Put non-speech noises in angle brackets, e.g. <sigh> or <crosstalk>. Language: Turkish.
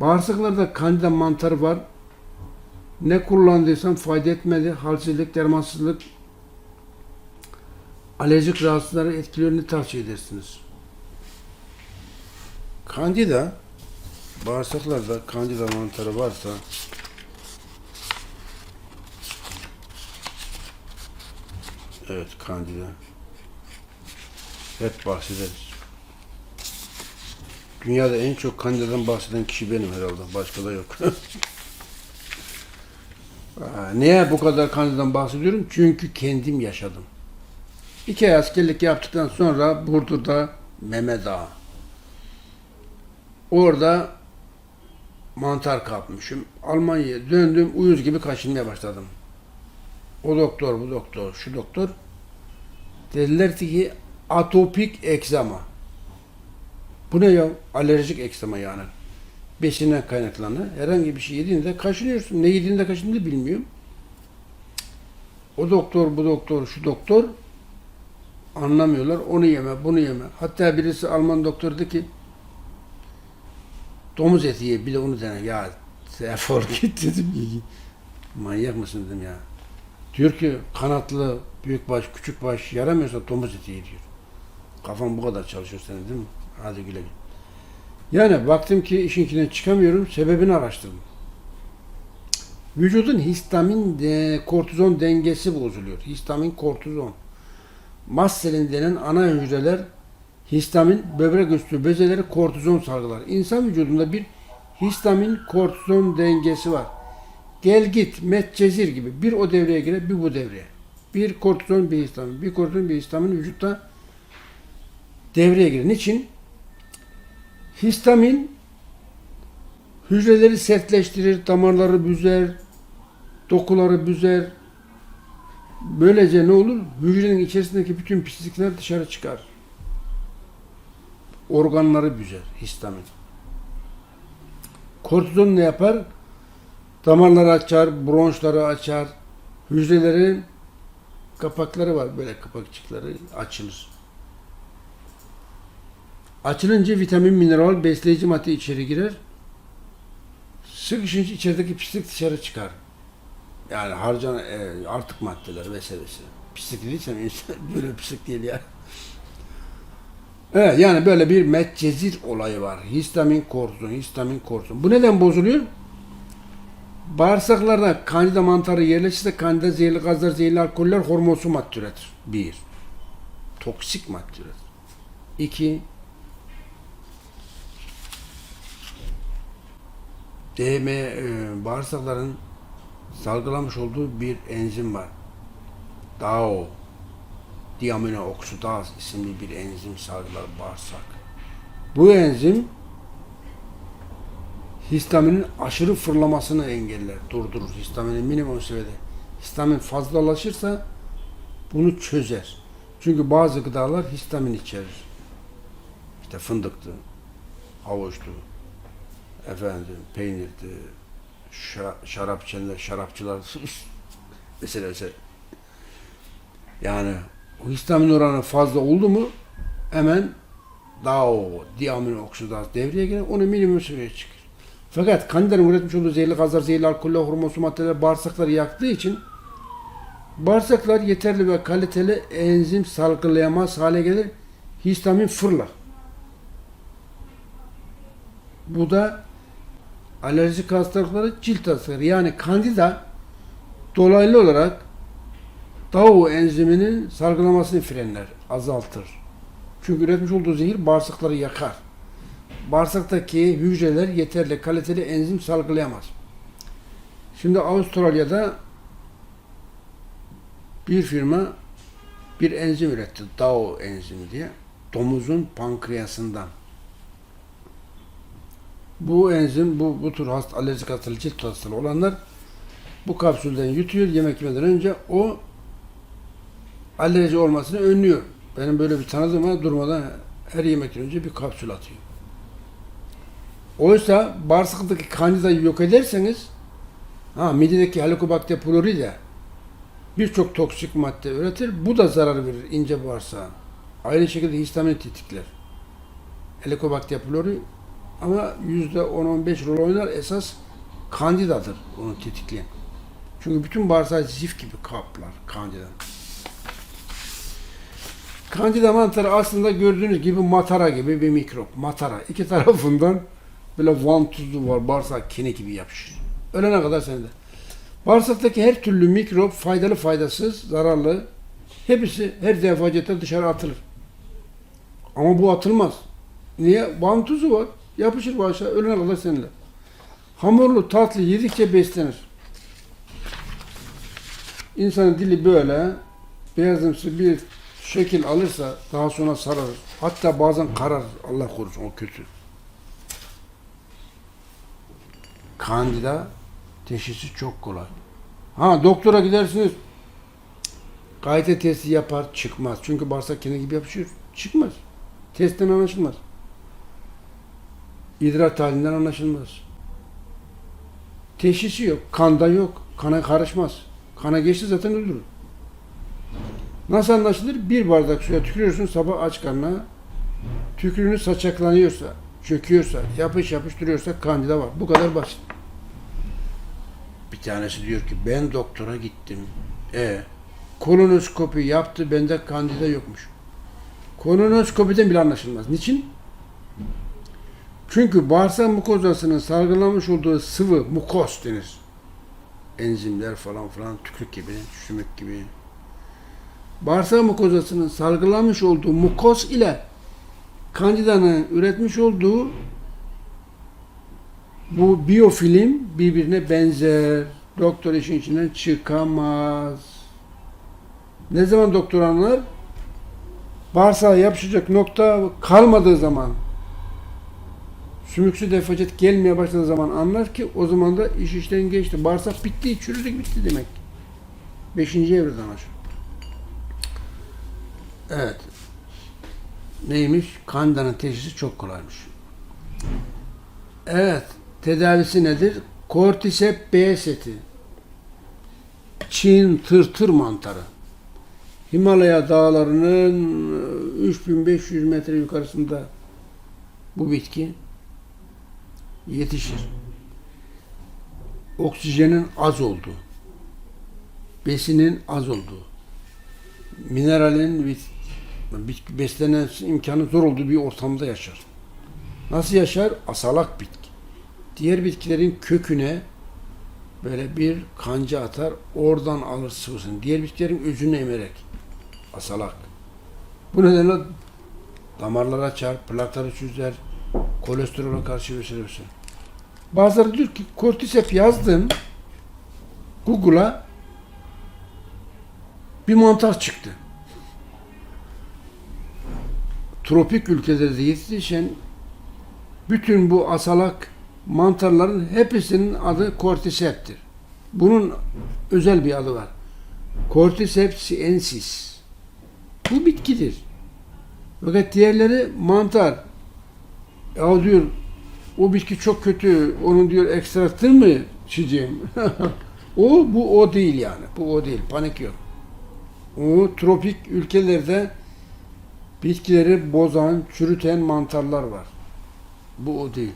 Bağırsaklarda kandida mantarı var. Ne kullandıysam fayda etmedi. Halsizlik, dermansızlık, alerjik rahatsızlıkları etkiliyor. Ne tavsiye edersiniz? Kandida, bağırsaklarda kandida mantarı varsa Evet kandida. Hep bahsederiz. Dünyada en çok kandidadan bahseden kişi benim herhalde. Başka da yok. <laughs> Niye bu kadar kandidadan bahsediyorum? Çünkü kendim yaşadım. İki ay askerlik yaptıktan sonra Burdur'da Mehmet Ağa. Orada mantar kapmışım. Almanya'ya döndüm. Uyuz gibi kaşınmaya başladım. O doktor, bu doktor, şu doktor. Dediler ki atopik egzama. Bu ne ya? Alerjik egzama yani. Besinden kaynaklanır. Herhangi bir şey yediğinde kaşınıyorsun. Ne yediğinde kaşındığını bilmiyorum. O doktor, bu doktor, şu doktor anlamıyorlar. Onu yeme, bunu yeme. Hatta birisi Alman doktor dedi ki domuz eti ye, bir de onu dene. Ya defol <laughs> git dedim. Manyak mısın dedim ya. Diyor ki kanatlı, büyük baş, küçük baş yaramıyorsa domuz eti ye diyor. Kafam bu kadar çalışıyor senin değil mi? Hadi güle güle. Yani baktım ki işin çıkamıyorum. Sebebini araştırdım. Vücudun histamin de, kortizon dengesi bozuluyor. Histamin kortizon. Mast denen ana hücreler histamin, böbrek üstü bezeleri kortizon salgılar. İnsan vücudunda bir histamin kortizon dengesi var. Gel git, metcezir gibi. Bir o devreye girer, bir bu devreye. Bir kortizon, bir histamin. Bir kortizon, bir histamin vücutta devreye girer. Niçin? Histamin hücreleri sertleştirir, damarları büzer, dokuları büzer. Böylece ne olur? Hücrenin içerisindeki bütün pislikler dışarı çıkar. Organları büzer histamin. Kortizon ne yapar? Damarları açar, bronşları açar. Hücrelerin kapakları var böyle kapakçıkları açılır. Açılınca vitamin, mineral, besleyici madde içeri girer. Sıkışınca içerideki pislik dışarı çıkar. Yani harcanan e, artık maddeler vesairesi. Pislik dediysem insan <laughs> böyle pislik değil ya. Evet yani böyle bir metcezir olayı var. Histamin kortizon, histamin kortizon. Bu neden bozuluyor? Bağırsaklarda kandida mantarı yerleşirse kandida zehirli gazlar, zehirli alkoller hormonsu madde üretir. Bir. Toksik madde üretir. İki. DM e, bağırsakların salgılamış olduğu bir enzim var. DAO diamino oksidaz isimli bir enzim salgılar bağırsak. Bu enzim histaminin aşırı fırlamasını engeller, durdurur. Histaminin minimum seviyede. Histamin fazlalaşırsa bunu çözer. Çünkü bazı gıdalar histamin içerir. İşte fındıktı, havuçtu, efendim peynirdi, içenler, şarapçılar <laughs> mesela mesela yani histamin oranı fazla oldu mu hemen DAO, diamino oksidaz devreye girer, onu minimum seviyeye çıkar. Fakat kandidanın üretmiş olduğu zehirli gazlar, zehirli alkoller, hormonsu maddeler bağırsakları yaktığı için bağırsaklar yeterli ve kaliteli enzim salgılayamaz hale gelir. Histamin fırlar. Bu da alerjik hastalıkları cilt hastalıkları yani kandida dolaylı olarak DAO enziminin salgılamasını frenler, azaltır. Çünkü üretmiş olduğu zehir bağırsakları yakar. Bağırsaktaki hücreler yeterli kaliteli enzim salgılayamaz. Şimdi Avustralya'da bir firma bir enzim üretti. DAO enzimi diye. Domuzun pankreasından. Bu enzim, bu, bu tür hasta, alerjik hastalığı, cilt hastalığı olanlar bu kapsülden yutuyor yemek yemeden önce o alerji olmasını önlüyor. Benim böyle bir tanıdığım var durmadan her yemekten önce bir kapsül atıyor. Oysa bağırsaktaki kandidayı yok ederseniz ha, midedeki Helicobacter pylori de birçok toksik madde üretir. Bu da zarar verir ince bağırsağa. Aynı şekilde histamin tetikler. Helicobacter pylori Ama yüzde 10-15 rol oynar esas kandidadır onu tetikleyen. Çünkü bütün bağırsağı zif gibi kaplar kandida. Kandida mantarı aslında gördüğünüz gibi matara gibi bir mikrop. Matara. İki tarafından böyle vantuzlu var. Bağırsak kene gibi yapışır. Ölene kadar sende. Bağırsaktaki her türlü mikrop faydalı faydasız, zararlı hepsi her defacete dışarı atılır. Ama bu atılmaz. Niye? Vantuzu var. Yapışır bağırsağa. Ölene kadar seninle. Hamurlu tatlı yedikçe beslenir. İnsanın dili böyle beyazımsı bir şekil alırsa daha sonra sararır. Hatta bazen karar. Allah korusun o kötü. Kandida teşhisi çok kolay. Ha doktora gidersiniz. Gayet testi yapar çıkmaz. Çünkü bağırsak kendi gibi yapışıyor. Çıkmaz. Testten anlaşılmaz. İdrar tahlilinden anlaşılmaz. Teşhisi yok. Kanda yok. Kana karışmaz. Kana geçti zaten öldürür. Nasıl anlaşılır? Bir bardak suya tükürüyorsun sabah aç karnına. Tükürüğünü saçaklanıyorsa, çöküyorsa, yapış yapış duruyorsa kandida var. Bu kadar basit. Bir tanesi diyor ki ben doktora gittim. E kolonoskopi yaptı bende kandida yokmuş. Kolonoskopiden bile anlaşılmaz. Niçin? Çünkü bağırsak mukozasının salgılamış olduğu sıvı mukos denir. Enzimler falan filan tükürük gibi, sümük gibi. Bağırsak mukozasının salgılamış olduğu mukos ile kandidanın üretmiş olduğu bu biyofilm birbirine benzer. Doktor işin içinden çıkamaz. Ne zaman doktor anlar? Bağırsağa yapışacak nokta kalmadığı zaman sümüksü defacet gelmeye başladığı zaman anlar ki o zaman da iş işten geçti. Bağırsak bitti, çürüdük bitti demek. Beşinci evreden aşağı. Evet. Neymiş? Kandanın teşhisi çok kolaymış. Evet. Tedavisi nedir? Kortisep B seti. Çin tırtır mantarı. Himalaya dağlarının e, 3500 metre yukarısında bu bitki yetişir. Oksijenin az olduğu, besinin az olduğu, mineralin beslenen imkanı zor olduğu bir ortamda yaşar. Nasıl yaşar? Asalak bitki. Diğer bitkilerin köküne böyle bir kanca atar, oradan alır sıvısını. Diğer bitkilerin özünü emerek. Asalak. Bu nedenle damarlar açar, plakları çözer, kolesterola karşı vesaire vesaire. Bazıları diyor ki kortisep yazdım Google'a bir mantar çıktı. Tropik ülkelerde yetişen bütün bu asalak mantarların hepsinin adı kortiseptir. Bunun özel bir adı var. Cordyceps siensis. Bu bitkidir. Fakat diğerleri mantar. Ya diyor o bitki çok kötü. Onun diyor ekstraktır mı çiğeceğim? <laughs> o bu o değil yani. Bu o değil. Panik yok. O tropik ülkelerde bitkileri bozan, çürüten mantarlar var. Bu o değil.